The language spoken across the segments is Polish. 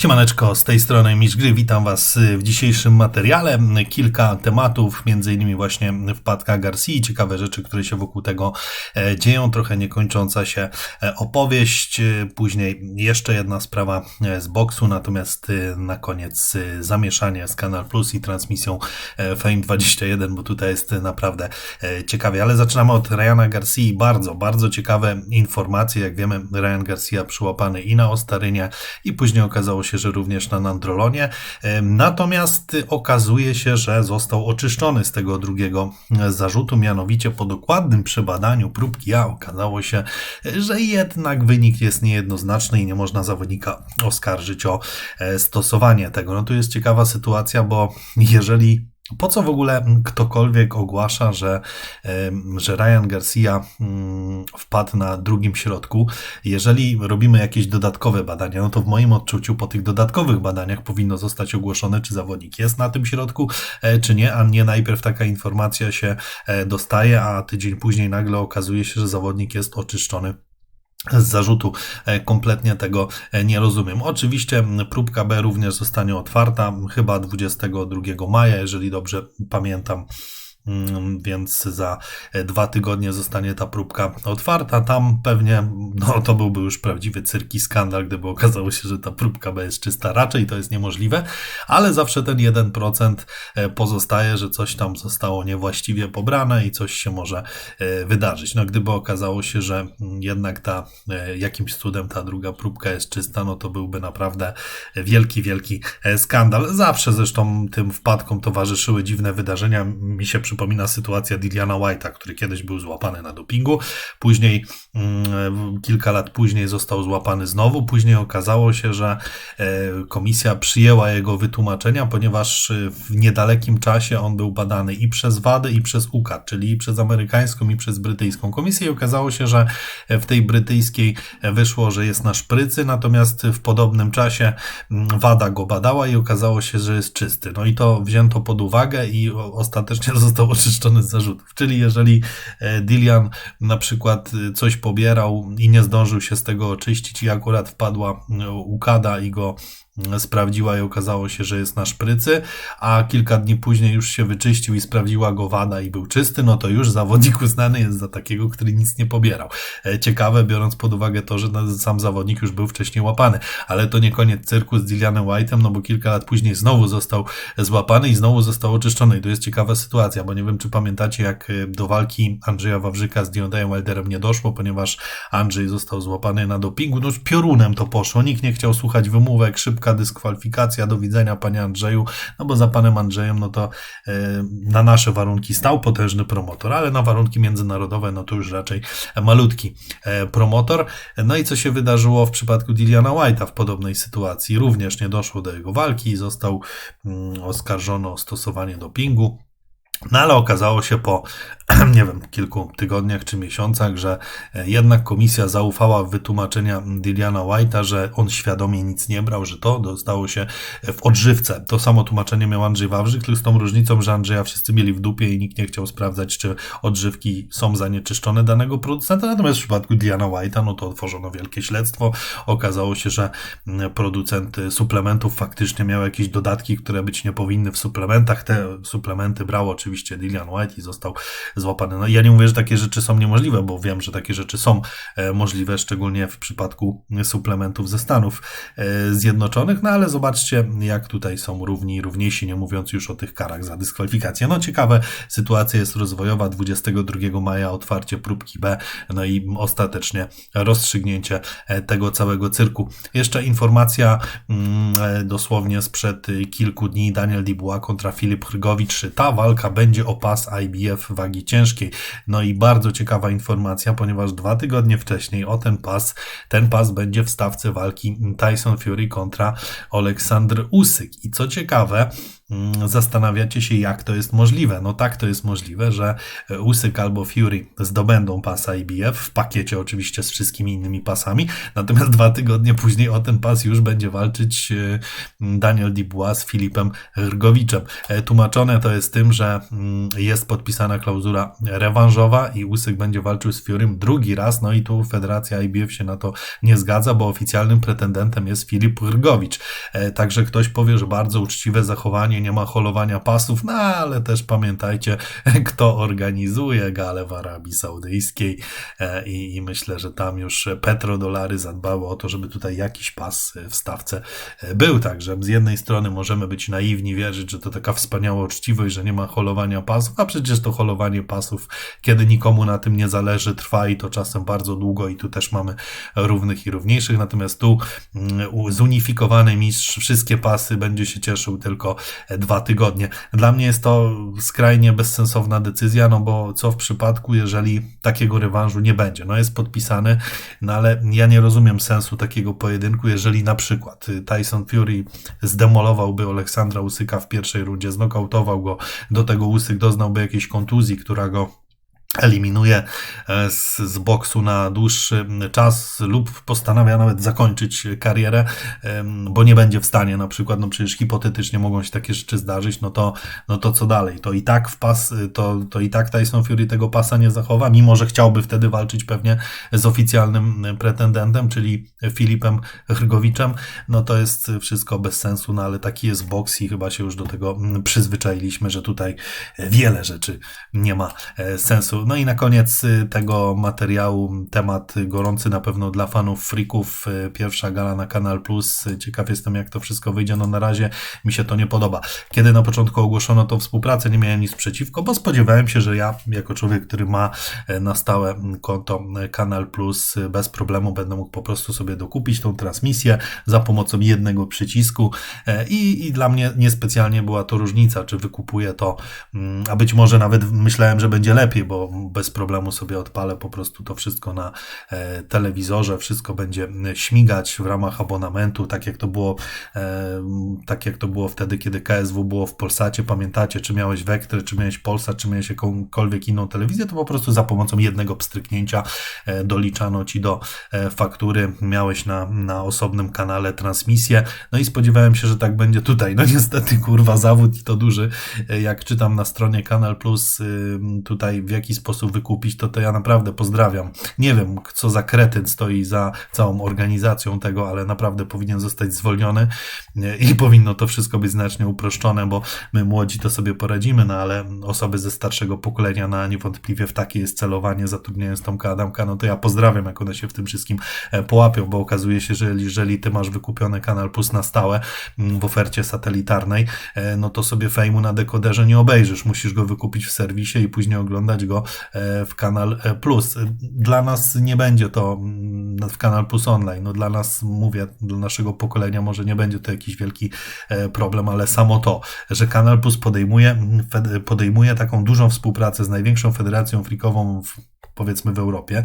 Siemaneczko, z tej strony Misz Gry, witam Was w dzisiejszym materiale. Kilka tematów, między innymi właśnie wpadka Garcia, ciekawe rzeczy, które się wokół tego e, dzieją, trochę niekończąca się e, opowieść, e, później jeszcze jedna sprawa z boksu, natomiast na koniec zamieszanie z Kanal Plus i transmisją Fame21, bo tutaj jest naprawdę ciekawie, ale zaczynamy od Ryana Garcia, bardzo, bardzo ciekawe informacje, jak wiemy Ryan Garcia przyłapany i na Ostarynie i później okazało się się, że również na Nandrolonie. Natomiast okazuje się, że został oczyszczony z tego drugiego zarzutu, mianowicie po dokładnym przebadaniu próbki A okazało się, że jednak wynik jest niejednoznaczny i nie można zawodnika oskarżyć o e, stosowanie tego. No tu jest ciekawa sytuacja, bo jeżeli po co w ogóle ktokolwiek ogłasza, że, że Ryan Garcia mm, wpadł na drugim środku? Jeżeli robimy jakieś dodatkowe badania, no to w moim odczuciu po tych dodatkowych badaniach powinno zostać ogłoszone, czy zawodnik jest na tym środku, e, czy nie, a nie najpierw taka informacja się e, dostaje, a tydzień później nagle okazuje się, że zawodnik jest oczyszczony z zarzutu e, kompletnie tego e, nie rozumiem. Oczywiście próbka B również zostanie otwarta chyba 22 maja, jeżeli dobrze pamiętam. Mm, więc za e, dwa tygodnie zostanie ta próbka otwarta. Tam pewnie, no to byłby już prawdziwy cyrki skandal, gdyby okazało się, że ta próbka B jest czysta. Raczej to jest niemożliwe, ale zawsze ten 1% e, pozostaje, że coś tam zostało niewłaściwie pobrane i coś się może e, wydarzyć. No gdyby okazało się, że jednak ta jakimś cudem ta druga próbka jest czysta, no to byłby naprawdę wielki, wielki skandal. Zawsze zresztą tym wpadkom towarzyszyły dziwne wydarzenia. Mi się przypomina sytuacja Diliana White'a, który kiedyś był złapany na dopingu, później mm, kilka lat później został złapany znowu, później okazało się, że e, komisja przyjęła jego wytłumaczenia, ponieważ e, w niedalekim czasie on był badany i przez WADY i przez UKAD, czyli i przez amerykańską i przez brytyjską komisję. I okazało się, że w tej brytyjskiej wyszło, że jest na szprycy, natomiast w podobnym czasie mm, WADA go badała i okazało się, że jest czysty. No i to wzięto pod uwagę i ostatecznie został został oczyszczony z zarzutów. Czyli jeżeli e, Dilian na przykład e, coś pobierał i nie zdążył się z tego oczyścić i akurat wpadła e, ukada i go sprawdziła i okazało się, że jest na szprycy, a kilka dni później już się wyczyścił i sprawdziła go wada i był czysty, no to już zawodnik uznany jest za takiego, który nic nie pobierał. E, ciekawe, biorąc pod uwagę to, że sam zawodnik już był wcześniej łapany, ale to nie koniec cyrku z Dillianem White'em, no bo kilka lat później znowu został złapany i znowu został oczyszczony. I to jest ciekawa sytuacja, bo nie wiem, czy pamiętacie, jak e, do walki Andrzeja Wawrzyka z Diondajem Wilderem nie doszło, ponieważ Andrzej został złapany na dopingu, no piorunem to poszło, nikt nie chciał słuchać wymówek, szybka dyskwalifikacja, do widzenia panie Andrzeju, no bo za panem Andrzejem, no to e, na nasze warunki stał potężny promotor, ale na warunki międzynarodowe, no to już raczej malutki e, promotor. No i co się wydarzyło w przypadku Diliana White'a w podobnej sytuacji? Również nie doszło do jego walki i został mm, oskarżony o stosowanie dopingu. No ale okazało się po, nie wiem, kilku tygodniach czy miesiącach, że e, jednak komisja zaufała wytłumaczenia Diliana White'a, że on świadomie nic nie brał, że to dostało się w odżywce. To samo tłumaczenie miał Andrzej Wawrzyk, tylko z tą różnicą, że Andrzeja wszyscy mieli w dupie i nikt nie chciał sprawdzać, czy odżywki są zanieczyszczone danego producenta. Natomiast w przypadku Diliana White'a, no to otworzono wielkie śledztwo. Okazało się, że producent suplementów faktycznie miał jakieś dodatki, które być nie powinny w suplementach. Te suplementy brało oczywiście oczywiście Dillian White i został złapany. No ja nie mówię, że takie rzeczy są niemożliwe, bo wiem, że takie rzeczy są e, możliwe, szczególnie w przypadku suplementów ze Stanów e, Zjednoczonych, no ale zobaczcie, jak tutaj są równi równiejsi, nie mówiąc już o tych karach za dyskwalifikację. No ciekawe, sytuacja jest rozwojowa, 22 maja otwarcie próbki B, no i ostatecznie rozstrzygnięcie e, tego całego cyrku. Jeszcze informacja mm, dosłownie sprzed kilku dni, Daniel Dibuła kontra Filip Hrgowicz. Ta walka będzie o pas IBF wagi ciężkiej. No i bardzo ciekawa informacja, ponieważ dwa tygodnie wcześniej o ten pas, ten pas będzie w stawce walki Tyson Fury kontra Aleksandr Usyk. I co ciekawe, zastanawiacie się, jak to jest możliwe. No tak to jest możliwe, że Usyk albo Fury zdobędą pasa IBF w pakiecie oczywiście z wszystkimi innymi pasami, natomiast dwa tygodnie później o ten pas już będzie walczyć Daniel Dubois z Filipem Rgowiczem. Tłumaczone to jest tym, że mm, jest podpisana klauzula rewanżowa i Usyk będzie walczył z Furym drugi raz, no i tu Federacja IBF się na to nie zgadza, bo oficjalnym pretendentem jest Filip Rgowicz. E, także ktoś powie, że bardzo uczciwe zachowanie, nie ma holowania pasów, no ale też pamiętajcie, kto organizuje galę w Arabii Saudyjskiej e, i, i myślę, że tam już petrodolary zadbały o to, żeby tutaj jakiś pas w stawce e, był. Także z jednej strony możemy być naiwni, wierzyć, że to taka wspaniała uczciwość, że nie ma holowania pasów, a przecież to holowanie pasów, kiedy nikomu na tym nie zależy, trwa i to czasem bardzo długo i tu też mamy równych i równiejszych, natomiast tu mm, zunifikowany mistrz wszystkie pasy będzie się cieszył tylko dwa tygodnie. Dla mnie jest to skrajnie bezsensowna decyzja, no bo co w przypadku, jeżeli takiego rewanżu nie będzie? No jest podpisany, no ale ja nie rozumiem sensu takiego pojedynku, jeżeli na przykład Tyson Fury zdemolowałby Aleksandra Usyka w pierwszej rundzie, znokautował go, do tego Usyk doznałby jakiejś kontuzji, która go eliminuje e, z, z boksu na dłuższy czas lub postanawia nawet zakończyć karierę, bo nie będzie w stanie. Na przykład, no przecież hipotetycznie mogą się takie rzeczy zdarzyć, no to, no to co dalej? To i tak w pas, to, to i tak Tyson Fury tego pasa nie zachowa, mimo że chciałby wtedy walczyć pewnie z oficjalnym pretendentem, czyli Filipem Hrgowiczem, no to jest wszystko bez sensu, no ale taki jest boks i chyba się już do tego przyzwyczailiśmy, że tutaj wiele rzeczy nie ma e, No i na koniec y, tego materiału temat gorący na pewno dla fanów freaków. Y, pierwsza gala na Kanal Plus. Ciekaw jestem, jak to wszystko wyjdzie. No na razie mi się to nie podoba. Kiedy na początku ogłoszono tą współpracę, nie miałem nic przeciwko, bo spodziewałem się, że ja, jako człowiek, który ma e, na stałe konto e, Kanal Plus, e, bez problemu będę mógł po prostu sobie dokupić tą transmisję za pomocą jednego przycisku. I, i dla mnie niespecjalnie była to różnica, czy wykupuję to, mm, a być może nawet myślałem, że będzie lepiej, bo bez problemu sobie odpalę po prostu to wszystko na e, telewizorze, wszystko będzie śmigać w ramach abonamentu, tak jak to było, e, tak jak to było wtedy, kiedy KSW było w Polsacie, pamiętacie, czy miałeś Vectry, czy miałeś Polsat, czy miałeś jakąkolwiek inną telewizję, to po prostu za pomocą jednego pstryknięcia e, doliczano ci do faktury, miałeś na, na osobnym kanale transmisję, no i spodziewałem się, że tak będzie tutaj, no niestety kurwa zawód i to duży, jak czytam na stronie Kanal Plus tutaj w jaki sposób wykupić, to to ja naprawdę pozdrawiam. Nie wiem, co za kretyn stoi za całą organizacją tego, ale naprawdę powinien zostać zwolniony i powinno to wszystko być znacznie uproszczone, bo my młodzi to sobie poradzimy, no ale osoby ze starszego pokolenia na niewątpliwie w takie jest celowanie, zatrudniając Tomka Adamka, no to ja pozdrawiam, jak one się w tym wszystkim e, połapią, bo okazuje się, że jeżeli ty masz wykupiony Kanal Plus na stałe mm, w ofercie satelitarnej, e, no to sobie fejmu na dekoderze nie obejrzysz, musisz go wykupić w serwisie i później oglądać go w Kanal e, Plus. Dla nas nie będzie to mm, w Kanal Plus Online. No dla nas, mówię, dla naszego pokolenia może nie będzie to jakiś wielki e, problem, ale samo to, że Kanal Plus podejmuje, podejmuje taką dużą współpracę z największą federacją frikową w powiedzmy w Europie,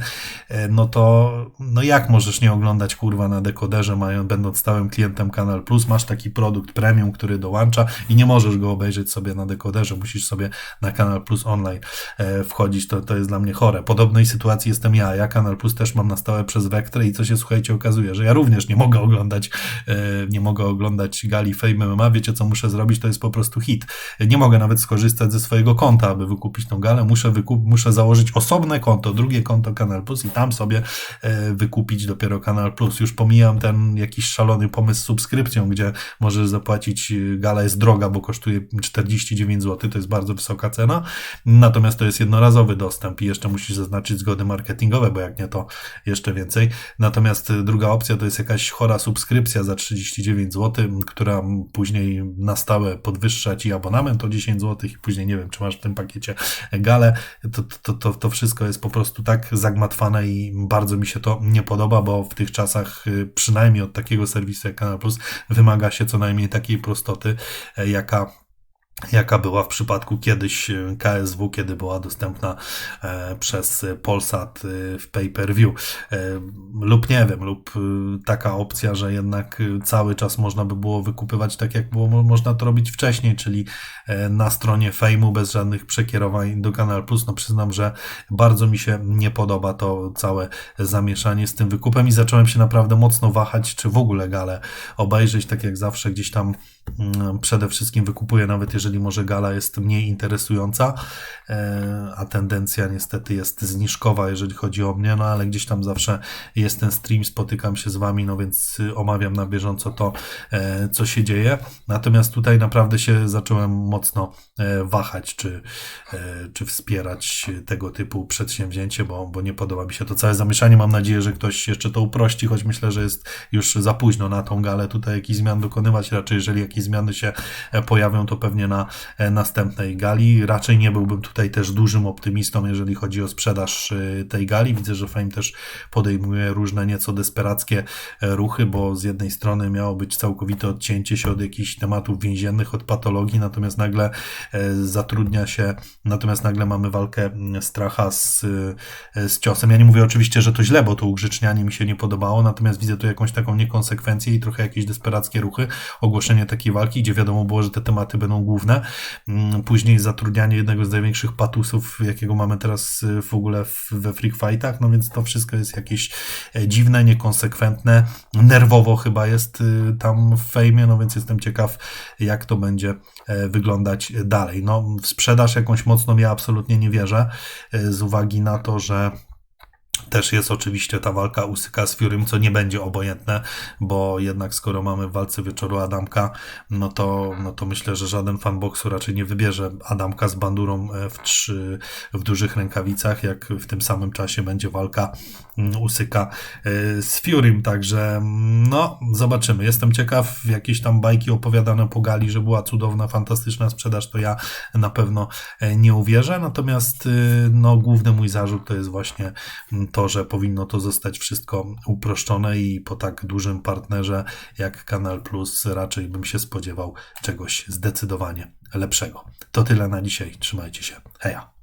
e, no to no jak możesz nie oglądać kurwa na dekoderze, mając, będąc stałym klientem Kanal Plus, masz taki produkt premium, który dołącza i nie możesz go obejrzeć sobie na dekoderze, musisz sobie na Kanal Plus online e, wchodzić, to, to jest dla mnie chore. Podobnej sytuacji jestem ja, ja Kanal Plus też mam na stałe przez Vectre i co się słuchajcie okazuje, że ja również nie mogę oglądać e, nie mogę oglądać gali Fame MMA, wiecie co muszę zrobić, to jest po prostu hit. Nie mogę nawet skorzystać ze swojego konta, aby wykupić tą galę, muszę, wykup, muszę założyć osobne konto konto, drugie konto Kanal Plus i tam sobie e, wykupić dopiero Kanal Plus. Już pomijam ten jakiś szalony pomysł z subskrypcją, gdzie możesz zapłacić, e, gala jest droga, bo kosztuje 49 zł, to jest bardzo wysoka cena, natomiast to jest jednorazowy dostęp i jeszcze musisz zaznaczyć zgody marketingowe, bo jak nie to jeszcze więcej. Natomiast e, druga opcja to jest jakaś chora subskrypcja za 39 zł, która później na stałe podwyższa ci abonament o 10 zł i później nie wiem, czy masz w tym pakiecie galę. To, to, to, to wszystko jest po prostu tak zagmatwane i bardzo mi się to nie podoba, bo w tych czasach, y, przynajmniej od takiego serwisu jak Kanal Plus, wymaga się co najmniej takiej prostoty, e, jaka jaka była w przypadku kiedyś e, KSW, kiedy była dostępna e, przez Polsat e, w pay-per-view. Lub nie wiem, lub taka opcja, że jednak cały czas można by było wykupywać tak, jak było można to robić wcześniej, czyli na stronie Fejmu bez żadnych przekierowań do Kanal Plus. No przyznam, że bardzo mi się nie podoba to całe zamieszanie z tym wykupem i zacząłem się naprawdę mocno wahać, czy w ogóle galę obejrzeć, tak jak zawsze gdzieś tam mm, przede wszystkim wykupuję, nawet jeżeli jeżeli może gala jest mniej interesująca, e, a tendencja niestety jest zniżkowa, jeżeli chodzi o mnie, no ale gdzieś tam zawsze jest ten stream, spotykam się z wami, no więc omawiam na bieżąco to, e, co się dzieje. Natomiast tutaj naprawdę się zacząłem mocno e, wahać, czy, czy wspierać tego typu przedsięwzięcie, bo, bo nie podoba mi się to całe zamieszanie. Mam nadzieję, że ktoś jeszcze to uprości, choć myślę, że jest już za późno na tą galę tutaj jakichś zmian dokonywać. Raczej, jeżeli jakieś zmiany się pojawią, to pewnie na na e, następnej gali. Raczej nie byłbym tutaj też dużym optymistą, jeżeli chodzi o sprzedaż e, tej gali. Widzę, że Fame też podejmuje różne nieco desperackie e, ruchy, bo z jednej strony miało być całkowite odcięcie się od jakichś tematów więziennych, od patologii, natomiast nagle zatrudnia się, natomiast nagle mamy walkę stracha z, z ciosem. Ja nie mówię oczywiście, że to źle, bo to ugrzecznianie mi się nie podobało, natomiast widzę tu jakąś taką niekonsekwencję i trochę jakieś desperackie ruchy, ogłoszenie takiej walki, gdzie wiadomo było, że te tematy będą główne główne. Mm, później zatrudnianie jednego z największych patusów, jakiego mamy teraz y, w ogóle we free fightach, no więc to wszystko jest jakieś e, dziwne, niekonsekwentne, nerwowo chyba jest y, tam w fejmie, no więc jestem ciekaw, jak to będzie e, wyglądać dalej. No, w sprzedaż jakąś mocną ja absolutnie nie wierzę, e, z uwagi na to, że też jest oczywiście ta walka Usyka z Furym, co nie będzie obojętne, bo jednak skoro mamy w walce wieczoru Adamka, no to, no to myślę, że żaden fan boksu raczej nie wybierze Adamka z bandurą e, w, trzy, w dużych rękawicach, jak w tym samym czasie będzie walka mm, Usyka e, z Furym, także no zobaczymy. Jestem ciekaw, jakieś tam bajki opowiadane po gali, że była cudowna, fantastyczna sprzedaż, to ja na pewno e, nie uwierzę, natomiast no główny mój zarzut to jest właśnie mm, to, że powinno to zostać wszystko uproszczone i po tak dużym partnerze jak Kanal Plus raczej bym się spodziewał czegoś zdecydowanie lepszego. To tyle na dzisiaj. Trzymajcie się. Heja.